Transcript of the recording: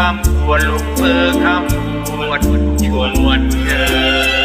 คำควรลุกเบอร์คำควรชวนวนเธอ